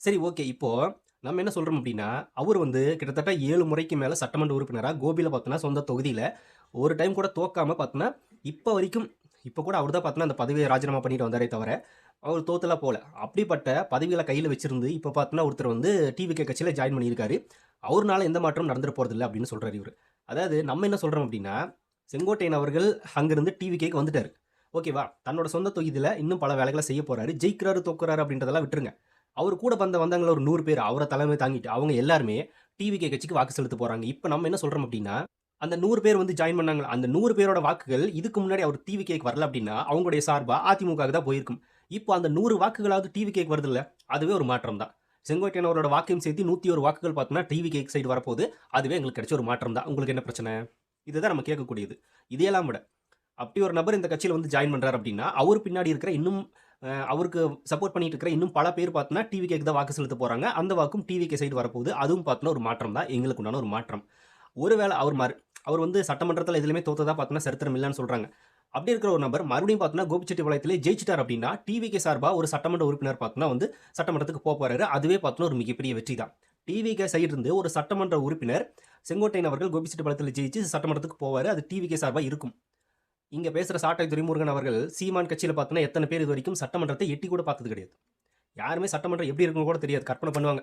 சரி ஓகே. இப்போ நம்ம என்ன சொல்கிறோம் அப்படின்னா அவர் வந்து கிட்டத்தட்ட ஏழு முறைக்கு மேலே சட்டமன்ற உறுப்பினராக கோபியில் பார்த்தோன்னா, சொந்த தொகுதியில் ஒரு டைம் கூட தோக்காமல் பார்த்தோன்னா, இப்போ வரைக்கும் இப்போ கூட அவர் தான் பார்த்தோன்னா, அந்த பதவியை ராஜினாமா பண்ணிட்டு வந்தாரே தவிர, அவர் தோத்தலாம் போல. அப்படிப்பட்ட பதவிகளை கையில் வச்சிருந்து, இப்போ பார்த்தோன்னா, ஒருத்தர் வந்து டிவிகே கட்சியில் ஜாயின் பண்ணியிருக்காரு. அவர்னால எந்த மாற்றமும் நடந்துட்டு போகிறதில்ல அப்படின்னு சொல்கிறார் இவர் அதாவது நம்ம என்ன சொல்கிறோம் அப்படின்னா செங்கோட்டையன் அவர்கள் அங்கேருந்து டிவிகேக்கு வந்துட்டார் ஓகேவா? தன்னோட சொந்த தொகுதியில் இன்னும் பல வேலைகளை செய்ய போகிறாரு ஜெயிக்கிறாரு, தோக்குறாரு அப்படின்றதெல்லாம் விட்டுருங்க. அவர் கூட வந்த வந்தாங்கள்ல ஒரு நூறு பேர், அவரை தலைமை தாங்கிட்டு, அவங்க எல்லாருமே டிவிகே கட்சிக்கு வாக்கு செலுத்த போகிறாங்க இப்போ நம்ம என்ன சொல்கிறோம் அப்படின்னா அந்த நூறு பேர் வந்து ஜாயின் பண்ணாங்க அந்த நூறு பேரோட வாக்குகள் இதுக்கு முன்னாடி அவர் டிவி கேக் வரல அப்படின்னா அவங்களுடைய சார்பாக அதிமுகவுக்கு தான் போயிருக்கும். இப்போ அந்த நூறு வாக்குகளாவது டிவி கேக் வருது இல்லை அதுவே ஒரு மாற்றம் தான். செங்கோட்டையன் அவரோட வாக்கையும் சேர்த்து 101 வாக்குகள் பார்த்தோம்னா டிவி கேக் சைடு வரப்போது. அதுவே எங்களுக்கு கிடைச்ச ஒரு மாற்றம் தான். உங்களுக்கு என்ன பிரச்சனை? இதுதான் நம்ம கேட்கக்கூடியது. இதையெல்லாம் விட, அப்படி ஒரு நபர் இந்த கட்சியில் வந்து ஜாயின் பண்ணுறாரு அப்படின்னா அவர் பின்னாடி இருக்கிற இன்னும் அவருக்கு சப்போர்ட் பண்ணிட்டு இருக்கிற இன்னும் பல பேர் பார்த்தோன்னா, டிவிகேக்கு தான் வாக்கு செலுத்த போறாங்க. அந்த வாக்கும் டிவிகே சைடு வரப்போகுது. அதுவும் பார்த்தோன்னா, ஒரு மாற்றம் தான். எங்களுக்கு உண்டான ஒரு மாற்றம். ஒருவேளை அவர் மறு அவர் வந்து சட்டமன்றத்தில் எதுலையுமே தோத்ததா பார்த்தோன்னா, சரித்திரம் இல்லைன்னு சொல்றாங்க. அப்படி இருக்கிற ஒரு நபர் மறுபடியும் பார்த்தோன்னா, கோபிச்செட்டிப்பாளையத்திலே ஜெயிச்சிட்டார் அப்படின்னா டிவிகே சார்பாக ஒரு சட்டமன்ற உறுப்பினர் பார்த்தோன்னா வந்து சட்டமன்றத்துக்கு போக போறாரு. அதுவே பார்த்தோன்னா, ஒரு மிகப்பெரிய வெற்றி தான். டிவிகே சைடு இருந்து ஒரு சட்டமன்ற உறுப்பினர் செங்கோட்டையன் அவர்கள் கோபிச்செட்டிப்பாளையத்தில ஜெயிச்சு சட்டமன்றத்துக்கு போவார் அது டிவிகே சார்பாக இருக்கும். இங்க பேசுற சாட்டை துரைமுருகன் அவர்கள் சீமான் கட்சியில் பார்த்தோன்னா, எத்தனை பேர் இது வரைக்கும் சட்டமன்றத்தை எட்டி கூட பார்த்தது கிடையாது. யாருமே சட்டமன்றம் எப்படி இருக்கும்னு கூட தெரியாது. கற்பனை பண்ணுவாங்க.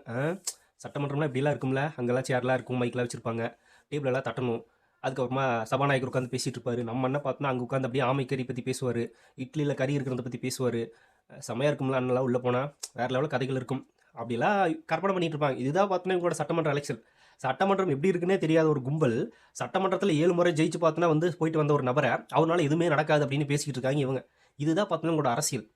சட்டமன்றம்லாம் இப்படிலாம் இருக்கும்ல. அங்கெல்லாம் சேர்லாம் இருக்கும். மைக்கெலாம் வச்சிருப்பாங்க. டேபிள் எல்லாம் தட்டணும். அதுக்கப்புறமா சபாநாயகர் உட்காந்து பேசிட்டு இருப்பாரு. நம்ம என்ன பார்த்தோன்னா, அங்கே உட்காந்து அப்படியே ஆமை கறி பற்றி பேசுவார் இட்லியில் கறி இருக்கிறத பற்றி பேசுவார் செமையாக இருக்கும்ல அண்ணெல்லாம் உள்ளே போனால் வேறு லெவலில் கதைகள் இருக்கும். அப்படிலாம் கற்பனை பண்ணிட்டு இருப்பாங்க. இதுதான் பார்த்தோன்னா, இவங்களோட சட்டமன்ற எலெக்ஷன் சட்டமன்றம் எப்படி இருக்குன்னே தெரியாத ஒரு கும்பல், சட்டமன்றத்தில் ஏழு முறை ஜெயிச்சு பார்த்தோன்னா வந்து போயிட்டு வந்த ஒரு நபரை அவருனால எதுவுமே நடக்காது அப்படின்னு பேசிக்கிட்டு இருக்காங்க இவங்க. இதுதான் பார்த்தோன்னா, உங்களோட அரசியல்.